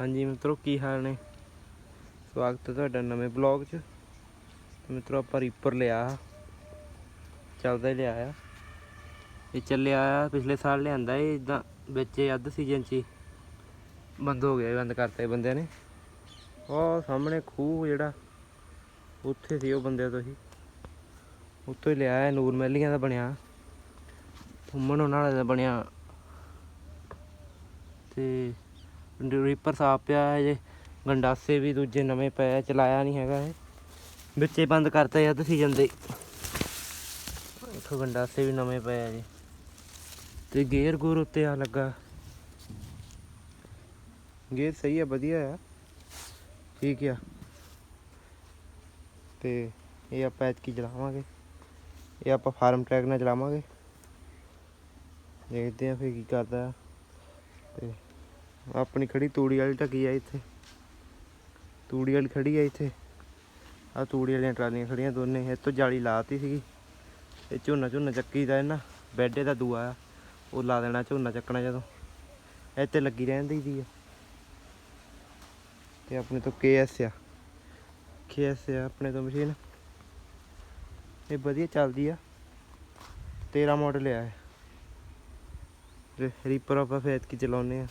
ਹਾਂਜੀ ਮਿੱਤਰੋ, ਕੀ ਹਾਲ ਨੇ? ਸਵਾਗਤ ਹੈ ਤੁਹਾਡਾ ਨਵੇਂ ਬਲੌਗ 'ਚ। ਤੇ ਮਿੱਤਰੋ, ਆਪਾਂ ਰੀਪਰ ਲਿਆ। ਚੱਲਦਾ ਹੀ ਲਿਆ ਆ। ਇਹ ਚੱਲਿਆ ਆ, ਪਿਛਲੇ ਸਾਲ ਲਿਆਂਦਾ ਇਹ ਇਦਾਂ ਵਿੱਚ ਅੱਧ ਸੀਜ਼ਨ 'ਚ ਹੀ ਬੰਦ ਹੋ ਗਿਆ ਬੰਦ ਕਰਤਾ ਇਹ ਬੰਦਿਆਂ ਨੇ। ਉਹ ਸਾਹਮਣੇ ਖੂਹ ਜਿਹੜਾ, ਉੱਥੇ ਸੀ ਉਹ ਬੰਦਿਆਂ ਤੋਂ ਹੀ। ਉੱਥੋਂ ਹੀ ਲਿਆ ਹੈ ਨੂਰ ਮਹਿਲੀਆਂ ਦਾ ਬਣਿਆ। ਘੁੰਮਣ ਉਹਨਾਂ ਦਾ ਬਣਿਆ। ਤੇ ਰੀਪਰ ਸਾਫ਼ ਪਿਆ ਹੈ ਜੇ। ਗੰਡਾਸੇ ਵੀ ਦੂਜੇ ਨਵੇਂ ਪਏ ਚਲਾਇਆ ਨਹੀਂ ਹੈਗਾ ਇਹ। ਵਿੱਚੇ ਬੰਦ ਕਰਤਾ ਯਾਰ ਤੁਸੀਂ ਜਾਂਦੇ ਇੱਥੋਂ ਗੰਡਾਸੇ ਵੀ ਨਵੇਂ ਪਏ ਆ ਜੀ। ਤੇ ਗੇਅਰ ਗੂਰ ਉੱਤੇ ਆ ਲੱਗਾ। ਗੇਅਰ ਸਹੀ ਆ, ਵਧੀਆ ਆ। ਠੀਕ ਆ। ਤੇ ਇਹ ਆਪਾਂ ਐਤਕੀ ਚਲਾਵਾਂਗੇ। ਇਹ ਆਪਾਂ ਫਾਰਮ ਟਰੈਕ ਨਾਲ ਚਲਾਵਾਂਗੇ। ਦੇਖਦੇ ਆ ਫਿਰ ਕੀ ਕਰਦਾ। ਆ। ਤੇ ਆਪਣੀ ਖੜੀ ਤੂੜੀ ਵਾਲੀ ਢੱਕੀ ਆ ਇੱਥੇ। ਤੂੜੀ ਵਾਲੀ ਖੜੀ ਆ ਇੱਥੇ। ਆ ਤੂੜੀ ਵਾਲੀਆਂ ਟਰਾਲੀਆਂ ਖੜੀਆਂ ਦੋਨੇ, ਇਹ ਤੋਂ ਜਾਲੀ ਲਾਤੀ ਸੀਗੀ। ਇਹ ਝੋਨਾ ਝੋਨਾ ਚੱਕੀ ਦਾ ਇਹਨਾਂ, ਬੈੱਡੇ ਦਾ ਦੂਆ ਆ। ਉਹ ਲਾ ਦੇਣਾ ਝੋਨਾ ਚੱਕਣਾ ਜਦੋਂ। ਇੱਥੇ ਲੱਗੀ ਰਹਿੰਦੀ ਦੀ ਆ। ਤੇ ਆਪਣੇ ਤੋਂ KS ਆ। KS ਆ ਆਪਣੇ ਤੋਂ ਮਸ਼ੀਨ। ਇਹ ਵਧੀਆ ਚੱਲਦੀ ਆ। 13 ਮਾਡਲ ਆ ਰੀਪਰ ਆਪਾਂ ਫੇਤ ਕੀ ਚਲਾਉਨੇ ਆ।